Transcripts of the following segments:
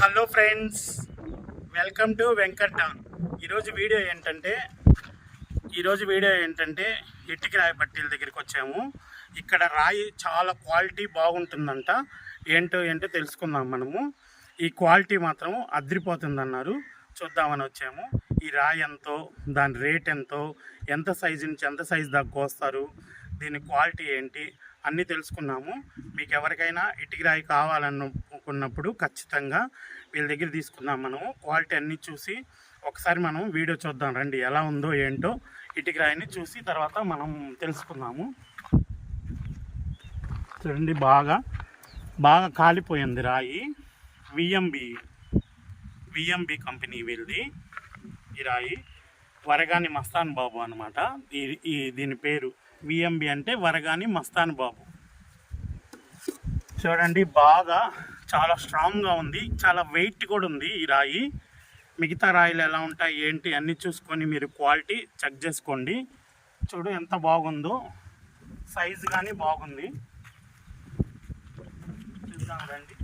Hello friends welcome to Venkat ఈరోజు video ఏంటంటే ఈరోజు వీడియో ఏంటంటే ఇటుక రాయి బట్టీల దగ్గరికి వచ్చాము. ఇక్కడ రాయి చాలా క్వాలిటీ బాగుంటుందంట. ఏంటో ఏంటో తెలుసుకుందాం మనము. ఈ క్వాలిటీ మాత్రం అదిరిపోతుందన్నారు. చూద్దామని వచ్చాము. ఈ రాయి ఎంతో దాని రేట్ ఎంతో ఎంత సైజు నుంచి ఎంత సైజు దాకా కోస్తారు దీని క్వాలిటీ ఏంటి అన్నీ తెలుసుకున్నాము. మీకు ఎవరికైనా ఇటుక రాయి తీసుకున్నప్పుడు ఖచ్చితంగా వీళ్ళ దగ్గర తీసుకుందాం మనము క్వాలిటీ అన్నీ చూసి ఒకసారి మనం వీడియో చూద్దాం రండి ఎలా ఉందో ఏంటో. ఇటుకి రాయిని చూసి తర్వాత మనం తెలుసుకుందాము. చూడండి బాగా బాగా కాలిపోయింది రాయి. విఎంబి విఎంబి కంపెనీ వీళ్ళది ఈ రాయి. వరగాని మస్తాన్ బాబు అనమాట ఈ ఈ దీని పేరు విఎంబి అంటే వరగాని మస్తాన్ బాబు. చూడండి బాగా చాలా స్ట్రాంగ్గా ఉంది. చాలా వెయిట్ కూడా ఉంది ఈ రాయి. మిగతా రాయిలు ఎలా ఉంటాయి ఏంటి అన్నీ చూసుకొని మీరు క్వాలిటీ చెక్ చేసుకోండి. చూడు ఎంత బాగుందో. సైజు కానీ బాగుంది. చూద్దాం రండి.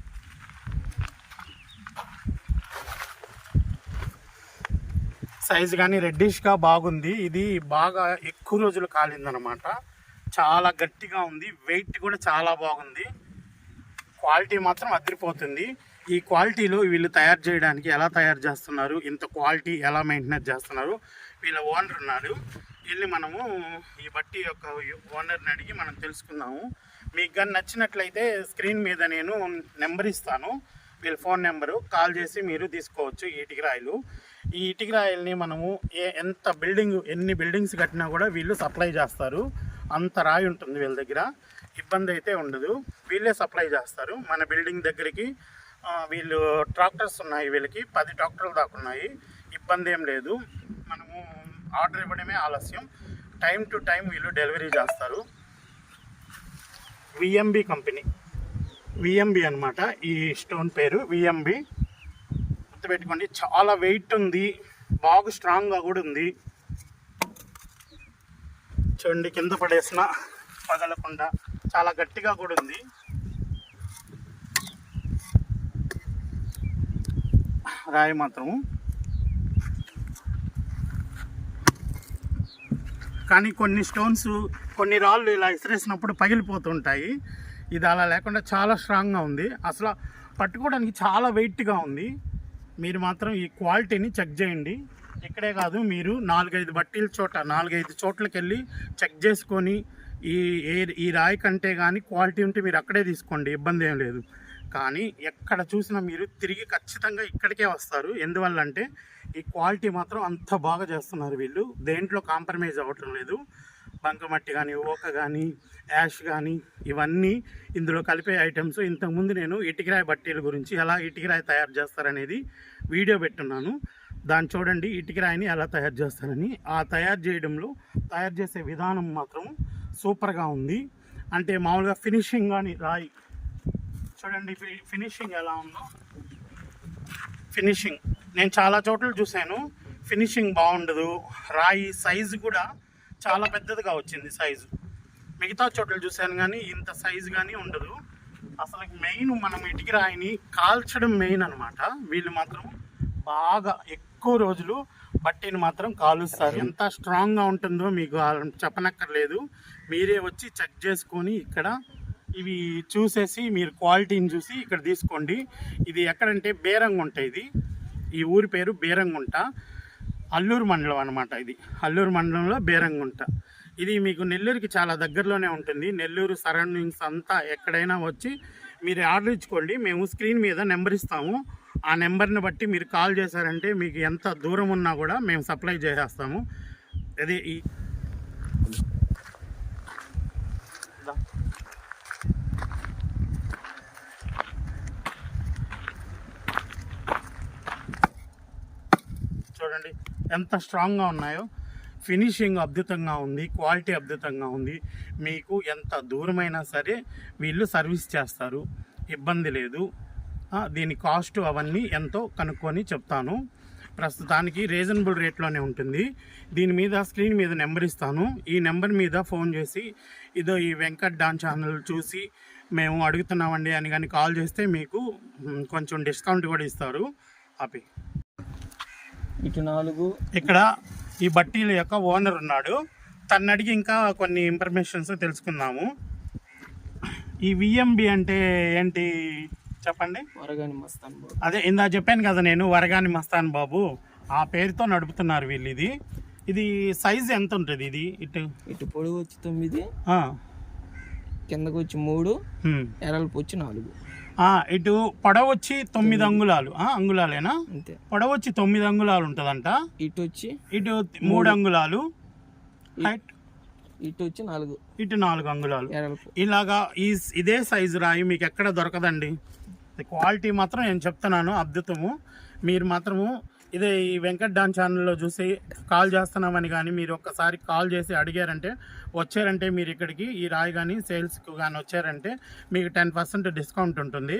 సైజు కానీ రెడ్డిష్గా బాగుంది. ఇది బాగా ఎక్కువ రోజులు కాలిందనమాట. చాలా గట్టిగా ఉంది. వెయిట్ కూడా చాలా బాగుంది. క్వాలిటీ మాత్రం అదిరిపోతుంది. ఈ క్వాలిటీలో వీళ్ళు తయారు చేయడానికి ఎలా తయారు చేస్తున్నారు ఇంత క్వాలిటీ ఎలా మెయింటెనెన్స్ చేస్తున్నారు వీళ్ళ ఓనర్ ఉన్నాడు వెళ్ళి మనము ఈ బట్టి యొక్క ఓనర్ని అడిగి మనం తెలుసుకుందాము. మీకు కానీ నచ్చినట్లయితే స్క్రీన్ మీద నేను నెంబర్ ఇస్తాను. వీళ్ళ ఫోన్ నెంబరు కాల్ చేసి మీరు తీసుకోవచ్చు ఈ ఇటుక రాయిలు. ఈ ఇటుక రాయిల్ని మనము ఏ ఎంత బిల్డింగ్ ఎన్ని బిల్డింగ్స్ కట్టినా కూడా వీళ్ళు సప్లై చేస్తారు. అంత రాయి ఉంటుంది వీళ్ళ దగ్గర. ఇబ్బంది అయితే ఉండదు. వీళ్ళే సప్లై చేస్తారు. మన బిల్డింగ్ దగ్గరికి వీళ్ళు ట్రాక్టర్స్ ఉన్నాయి వీళ్ళకి. పది ట్రాక్టర్లు దాకా ఉన్నాయి. ఇబ్బంది ఏం లేదు. మనము ఆర్డర్ ఇవ్వడమే ఆలస్యం. టైం టు టైం వీళ్ళు డెలివరీ చేస్తారు. VMB company. విఎంబి అన్నమాట. ఈ స్టోన్ పేరు విఎంబి గుర్తుపెట్టుకోండి. చాలా వెయిట్ ఉంది. బాగా స్ట్రాంగ్గా కూడా ఉంది. చూడండి కింద పడేసిన పగలకుండా. చాలా గట్టిగా కూడా ఉంది. రాయి మాత్రము కానీ కొన్ని స్టోన్స్ కొన్ని రాళ్ళు ఇలా ఇసిరేసినప్పుడు పగిలిపోతుంటాయి. ఇది అలా లేకుండా చాలా స్ట్రాంగ్గా ఉంది. అసలు పట్టుకోవడానికి చాలా వెయిట్గా ఉంది. మీరు మాత్రం ఈ క్వాలిటీని చెక్ చేయండి. ఇక్కడే కాదు మీరు నాలుగైదు బట్టీల చోట నాలుగైదు చోట్లకి వెళ్ళి చెక్ చేసుకొని ఈ ఏ- ఈ రాయి కంటే కానీ క్వాలిటీ ఉంటే మీరు అక్కడే తీసుకోండి ఇబ్బంది ఏం లేదు. కానీ ఎక్కడ చూసినా మీరు తిరిగి ఖచ్చితంగా ఇక్కడికే వస్తారు. ఎందువల్ల అంటే ఈ క్వాలిటీ మాత్రం అంత బాగా చేస్తున్నారు వీళ్ళు. దేంట్లో కాంప్రమైజ్ అవ్వటం లేదు. బంకమట్టి కానీ ఓక కానీ యాష్ కానీ ఇవన్నీ ఇందులో కలిపే ఐటమ్స్. ఇంతకుముందు నేను ఇటుకరాయి బట్టీల గురించి ఎలా ఇటుకరాయి తయారు చేస్తారనేది వీడియో పెట్టున్నాను. దాన్ని చూడండి ఇటుకరాయిని ఎలా తయారు చేస్తారని. ఆ తయారు చేయడంలో తయారు చేసే విధానం మాత్రం సూపర్గా ఉంది. అంటే మామూలుగా ఫినిషింగ్ కానీ రాయి చూడండి ఫి- ఫినిషింగ్ ఎలా ఉందో. ఫినిషింగ్. నేను చాలా చోట్ల చూశాను. ఫినిషింగ్ బాగుండదు. రాయి సైజు కూడా చాలా పెద్దదిగా వచ్చింది సైజు. మిగతా చోట్ల చూశాను కానీ ఇంత సైజు కానీ ఉండదు. అసలు మెయిన్ మనం ఇటుకి రాయిని కాల్చడం మెయిన్ అనమాట వీళ్ళు మాత్రం బాగా ఎక్కువ రోజులు బట్టీని మాత్రం కాలుస్తారు. ఎంత స్ట్రాంగ్గా ఉంటుందో మీకు చెప్పనక్కర్లేదు. మీరే వచ్చి చెక్ చేసుకొని ఇక్కడ ఇవి చూసేసి మీరు క్వాలిటీని చూసి ఇక్కడ తీసుకోండి. ఇది ఎక్కడంటే బేరంగుంట ఇది. ఈ ఊరి పేరు బేరంగుంట. అల్లూరు మండలం అనమాట ఇది. అల్లూరు మండలంలో బేరంగుంట. ఇది మీకు నెల్లూరుకి చాలా దగ్గరలోనే ఉంటుంది. నెల్లూరు సరౌండింగ్స్ అంతా ఎక్కడైనా వచ్చి మీరు ఆర్డర్ ఇచ్చుకోండి. మేము స్క్రీన్ మీద నెంబర్ ఇస్తాము. ఆ నెంబర్ని బట్టి మీరు కాల్ చేశారంటే మీకు ఎంత దూరం ఉన్నా కూడా మేము సప్లై చేసేస్తాము. అదే ఈ చూడండి ఎంత స్ట్రాంగ్గా ఉన్నాయో. ఫినిషింగ్ అద్భుతంగా ఉంది క్వాలిటీ అద్భుతంగా ఉంది. మీకు ఎంత దూరమైనా సరే వీళ్ళు సర్వీస్ చేస్తారు ఇబ్బంది లేదు. దీని కాస్ట్ అవన్నీ ఎంతో కనుక్కొని చెప్తాను. ప్రస్తుతానికి రీజనబుల్ రేట్లోనే ఉంటుంది. దీని మీద స్క్రీన్ మీద నెంబర్ ఇస్తాను. ఈ నెంబర్ మీద ఫోన్ చేసి ఇదో ఈ వెంకట్ డాన్ ఛానల్ చూసి మేము అడుగుతున్నామండి అని కానీ కాల్ చేస్తే మీకు కొంచెం డిస్కౌంట్ కూడా ఇస్తారు. ఆపి. ఇటు నాలుగు. ఇక్కడ ఈ బట్టీల యొక్క ఓనర్ ఉన్నాడు. తను అడిగి ఇంకా కొన్ని ఇన్ఫర్మేషన్స్ తెలుసుకుందాము. ఈ విఎంబి అంటే ఏంటి? చెప్పండి. వరగాని మస్తాన్ బాబు. అదే ఇందా చెప్పాను కదా నేను వరగాని మస్తాన్ బాబు. ఆ పేరుతో నడుపుతున్నారు వీళ్ళు ఇది. ఇది సైజ్ ఎంత ఉంటుంది ఇది? ఇటు. ఇటు పొడవు వచ్చి తొమ్మిది కిందకు వచ్చి మూడు హ్మ్. ఎరల్పు వచ్చి నాలుగు. ఇటు పొడవు వచ్చి తొమ్మిది. అంగుళాలు. ఆ, అంగుళాలేనా? అంతే. పొడవు వచ్చి తొమ్మిది అంగుళాలు ఉంటుందంట ఇటు వచ్చి ఇటు మూడు అంగుళాలు. హైట్ ఇటు వచ్చి నాలుగు. ఇటు నాలుగు అంగుళాలు. ఇలాగా ఈ ఇదే సైజు రాయి మీకు ఎక్కడ దొరకదండి? క్వాలిటీ మాత్రం నేను చెప్తున్నాను అద్భుతము. మీరు మాత్రము ఇదే ఈ వెంకట్ డాన్ ఛానల్లో చూసి కాల్ చేస్తున్నామని కానీ మీరు ఒక్కసారి కాల్ చేసి అడిగారంటే వచ్చారంటే మీరు ఇక్కడికి ఈ రాయి కానీ సేల్స్కి కానీ వచ్చారంటే మీకు టెన్ పర్సెంట్ డిస్కౌంట్ ఉంటుంది.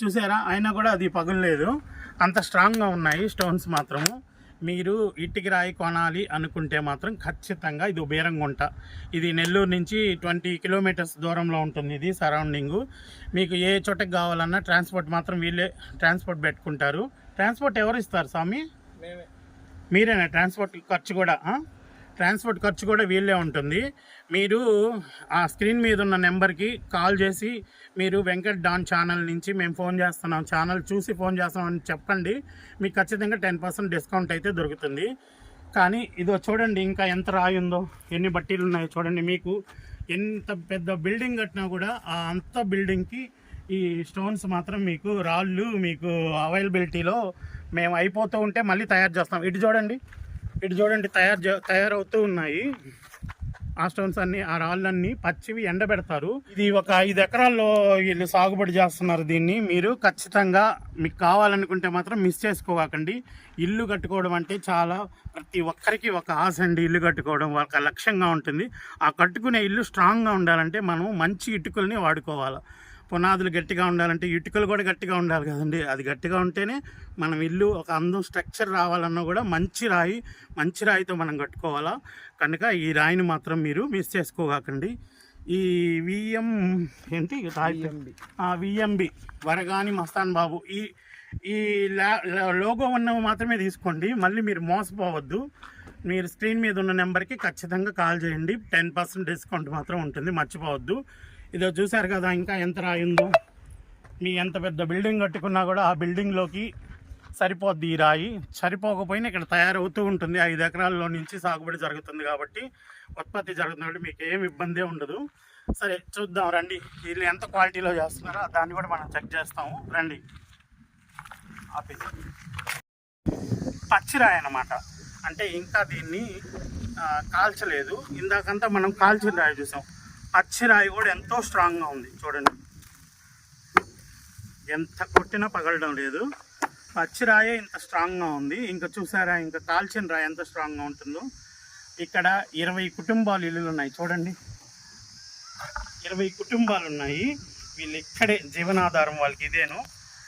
చూసారా? అయినా కూడా అది పగులలేదు. అంత స్ట్రాంగ్గా ఉన్నాయి స్టోన్స్ మాత్రము. మీరు ఇటుకి రాయి కొనాలి అనుకుంటే మాత్రం ఖచ్చితంగా ఇది బీరంగుంట ఇది నెల్లూరు నుంచి ట్వంటీ కిలోమీటర్స్ దూరంలో ఉంటుంది ఇది సరౌండింగు. మీకు ఏ చోటకి కావాలన్నా ట్రాన్స్పోర్ట్ మాత్రం వీళ్ళే ట్రాన్స్పోర్ట్ పెట్టుకుంటారు. ట్రాన్స్పోర్ట్ ఎవరు ఇస్తారు స్వామి? మీరేనా ట్రాన్స్పోర్ట్ ఖర్చు కూడా? ట్రాన్స్పోర్ట్ ఖర్చు కూడా వీళ్ళే ఉంటుంది. మీరు ఆ స్క్రీన్ మీద ఉన్న నెంబర్కి కాల్ చేసి మీరు వెంకట్ డాన్ ఛానల్ నుంచి మేము ఫోన్ చేస్తున్నాం ఛానల్ చూసి ఫోన్ చేస్తున్నాం అని చెప్పండి. మీకు ఖచ్చితంగా టెన్ పర్సెంట్ డిస్కౌంట్ అయితే దొరుకుతుంది. కానీ ఇదో చూడండి ఇంకా ఎంత రాయి ఉందో ఎన్ని బట్టీలు ఉన్నాయో చూడండి మీకు. ఎంత పెద్ద బిల్డింగ్ కట్టినా కూడా ఆ అంత బిల్డింగ్కి ఈ స్టోన్స్ మాత్రం మీకు రాళ్ళు మీకు అవైలబిలిటీలో మేము అయిపోతూ ఉంటే మళ్ళీ తయారు చేస్తాం. ఇటు చూడండి. ఇటు చూడండి తయారు తయారవుతూ ఉన్నాయి. ఆ స్టోన్స్ అన్ని ఆ రాళ్ళన్నీ పచ్చివి ఎండబెడతారు. ఇది ఒక ఐదు ఎకరాల్లో వీళ్ళు సాగుబడి చేస్తున్నారు దీన్ని. మీరు ఖచ్చితంగా మీకు కావాలనుకుంటే మాత్రం మిస్ చేసుకోకండి ఇల్లు కట్టుకోవడం అంటే చాలా ప్రతి ఒక్కరికి ఒక ఆశ అండి ఇల్లు కట్టుకోవడం. ఒక లక్ష్యంగా ఉంటుంది. ఆ కట్టుకునే ఇల్లు స్ట్రాంగ్గా ఉండాలంటే మనం మంచి ఇటుకల్ని వాడుకోవాలి. పునాదులు గట్టిగా ఉండాలంటే ఇటుకలు కూడా గట్టిగా ఉండాలి కదండి. అది గట్టిగా ఉంటేనే మనం ఇల్లు ఒక అందం స్ట్రక్చర్ రావాలన్నా కూడా మంచి రాయి మంచి రాయితో మనం కట్టుకోవాలా. కనుక ఈ రాయిని మాత్రం మీరు మిస్ చేసుకోకండి ఈ విఎం ఏంటి. విఎంబి వరగాని మస్తాన్ బాబు. ఈ ఈ లోగో ఉన్నవి మాత్రమే తీసుకోండి. మళ్ళీ మీరు మోసపోవద్దు. మీరు స్క్రీన్ మీద ఉన్న నెంబర్కి ఖచ్చితంగా కాల్ చేయండి. టెన్ పర్సెంట్ డిస్కౌంట్ మాత్రం ఉంటుంది. మర్చిపోవద్దు. ఇదో చూశారు కదా ఇంకా ఎంత రాయిందో. మీ ఎంత పెద్ద బిల్డింగ్ కట్టుకున్నా కూడా ఆ బిల్డింగ్లోకి సరిపోద్ది ఈ రాయి. సరిపోకపోయినా ఇక్కడ తయారవుతూ ఉంటుంది. ఐదు ఎకరాల్లో నుంచి సాగుబడి జరుగుతుంది కాబట్టి ఉత్పత్తి జరుగుతుంది కాబట్టి మీకు ఏం ఇబ్బంది ఉండదు. సరే చూద్దాం రండి. వీళ్ళు ఎంత క్వాలిటీలో చేస్తున్నారో దాన్ని కూడా మనం చెక్ చేస్తాము. రండి. ఆఫీస్ పచ్చిరాయి అన్నమాట అంటే ఇంకా దీన్ని కాల్చలేదు. ఇందాకంతా మనం కాల్చిన రాయి చూసాం. పచ్చిరాయి కూడా ఎంతో స్ట్రాంగ్గా ఉంది. చూడండి. ఎంత కొట్టినా పగలడం లేదు. పచ్చిరాయే ఇంత స్ట్రాంగ్గా ఉంది. ఇంకా చూసారా ఇంకా కాల్చిన రాయి ఎంత స్ట్రాంగ్గా ఉంటుందో. ఇక్కడ ఇరవై కుటుంబాలు ఇల్లులు ఉన్నాయి. చూడండి. ఇరవై కుటుంబాలు ఉన్నాయి. వీళ్ళు ఇక్కడే జీవనాధారం వాళ్ళకి ఇదేను.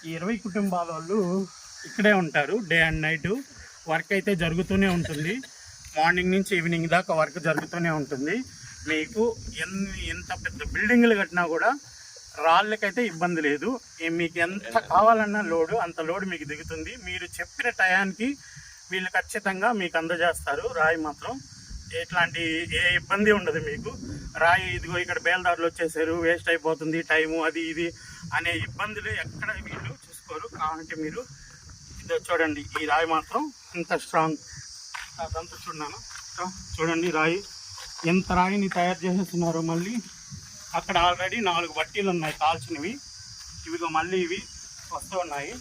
ఈ ఇరవై కుటుంబాల వాళ్ళు ఇక్కడే ఉంటారు. డే అండ్ నైట్ వర్క్ అయితే జరుగుతూనే ఉంటుంది. మార్నింగ్ నుంచి ఈవినింగ్ దాకా వర్క్ జరుగుతూనే ఉంటుంది. మీకు ఎన్ని ఎంత పెద్ద బిల్డింగ్లు కట్టినా కూడా రాళ్ళకైతే ఇబ్బంది లేదు. మీకు ఎంత కావాలన్నా లోడు అంత లోడు మీకు దిగుతుంది. మీరు చెప్పిన టయానికి వీళ్ళు ఖచ్చితంగా మీకు అందజేస్తారు. రాయి మాత్రం ఎట్లాంటి ఏ ఇబ్బంది ఉండదు మీకు. రాయి ఇదిగో ఇక్కడ బేల్దారులు వచ్చేసారు వేస్ట్ అయిపోతుంది టైము అది ఇది అనే ఇబ్బందులు ఎక్కడ వీళ్ళు చూసుకోరు. కాబట్టి మీరు ఇదో చూడండి ఈ రాయి మాత్రం ఇంత స్ట్రాంగ్. అదంతా చూడన్నాను. చూడండి రాయి. ఎంత రాయిని తయారు చేసేస్తున్నారు మళ్ళీ? అక్కడ ఆల్రెడీ నాలుగు బట్టీలు ఉన్నాయి కాల్చినవి. ఇవిగో మళ్ళీ ఇవి వస్తూ ఉన్నాయి.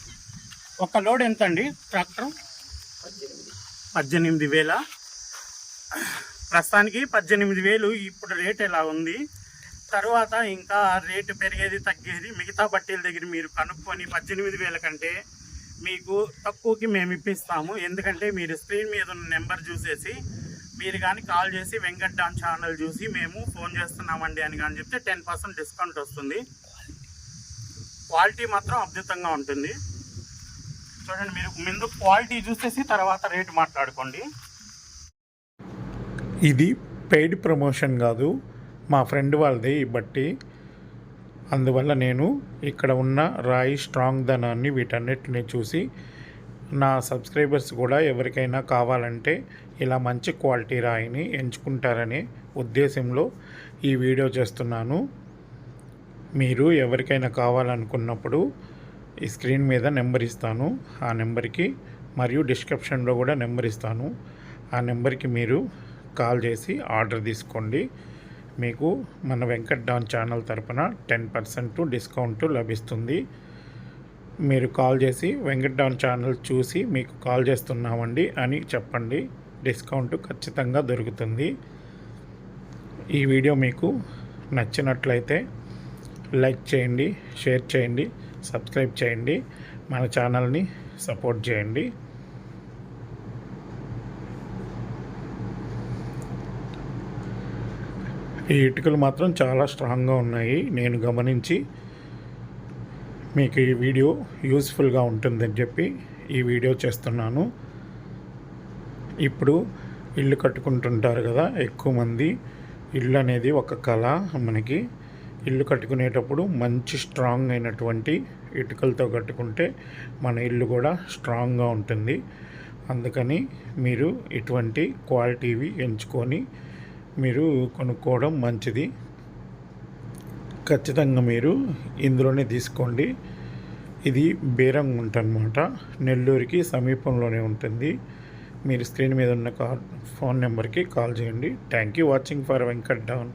ఒక లోడ్ ఎంత అండి ట్రాక్టర్? పద్దెనిమిది వేల. ప్రస్తుతానికి పద్దెనిమిది వేలు ఇప్పుడు రేట్ ఎలా ఉంది? తర్వాత ఇంకా రేటు పెరిగేది తగ్గేది మిగతా బట్టీల దగ్గర మీరు కనుక్కొని పద్దెనిమిది వేల కంటే మీకు తక్కువకి మేము ఇప్పిస్తాము. ఎందుకంటే మీరు స్క్రీన్ మీద ఉన్న నెంబర్ చూసేసి మీరు కానీ కాల్ చేసి వెంకట్ డాన్ ఛానల్ చూసి మేము ఫోన్ చేస్తున్నామండి అని కానీ చెప్తే టెన్ పర్సెంట్ డిస్కౌంట్ వస్తుంది. క్వాలిటీ మాత్రం అద్భుతంగా ఉంటుంది. చూడండి మీరు ముందు క్వాలిటీ చూసేసి తర్వాత రేటు మాట్లాడుకోండి. ఇది పెయిడ్ ప్రమోషన్ కాదు మా ఫ్రెండ్ వాళ్ళది బట్టి. అందువల్ల నేను ఇక్కడ ఉన్న రాయి స్ట్రాంగ్ ధనాన్ని వీటన్నిటిని చూసి నా సబ్స్క్రైబర్స్ కూడా ఎవరికైనా కావాలంటే ఇలా మంచి క్వాలిటీ రాయిని ఎంచుకుంటారనే ఉద్దేశంలో ఈ వీడియో చేస్తున్నాను. మీరు ఎవరికైనా కావాలనుకున్నప్పుడు ఈ స్క్రీన్ మీద నెంబర్ ఇస్తాను. ఆ నెంబర్కి మరియు డిస్క్రిప్షన్లో కూడా నెంబర్ ఇస్తాను. ఆ నెంబర్కి మీరు కాల్ చేసి ఆర్డర్ తీసుకోండి. మీకు మన వెంకట్ డాన్ ఛానల్ తరపున టెన్ పర్సెంట్ డిస్కౌంట్ లభిస్తుంది. మీరు కాల్ చేసి వెంకట్ డాన్ ఛానల్ చూసి మీకు కాల్ చేస్తున్నామండి అని చెప్పండి. డిస్కౌంట్ ఖచ్చితంగా దొరుకుతుంది. ఈ వీడియో మీకు నచ్చినట్లయితే లైక్ చేయండి షేర్ చేయండి సబ్స్క్రైబ్ చేయండి మన ఛానల్ని సపోర్ట్ చేయండి. ఈ ఇటుకలు మాత్రం చాలా స్ట్రాంగ్గా ఉన్నాయి. నేను గమనించి మీకు ఈ వీడియో యూస్ఫుల్గా ఉంటుందని చెప్పి ఈ వీడియో చేస్తున్నాను. ఇప్పుడు ఇల్లు కట్టుకుంటుంటారు కదా ఎక్కువ మంది ఇల్లు అనేది ఒక కళ మనకి. ఇల్లు కట్టుకునేటప్పుడు మంచి స్ట్రాంగ్ అయినటువంటి ఇటుకలతో కట్టుకుంటే మన ఇల్లు కూడా స్ట్రాంగ్గా ఉంటుంది. అందుకని మీరు ఇటువంటి క్వాలిటీవి ఎంచుకొని మీరు కొనుక్కోవడం మంచిది. ఖచ్చితంగా మీరు ఇందులోనే తీసుకోండి. ఇది బేరంగుంట అనమాట నెల్లూరుకి సమీపంలోనే ఉంటుంది. మీరు స్క్రీన్ మీద ఉన్న కాల్ ఫోన్ నెంబర్కి కాల్ చేయండి. Thank you watching for Venkat down.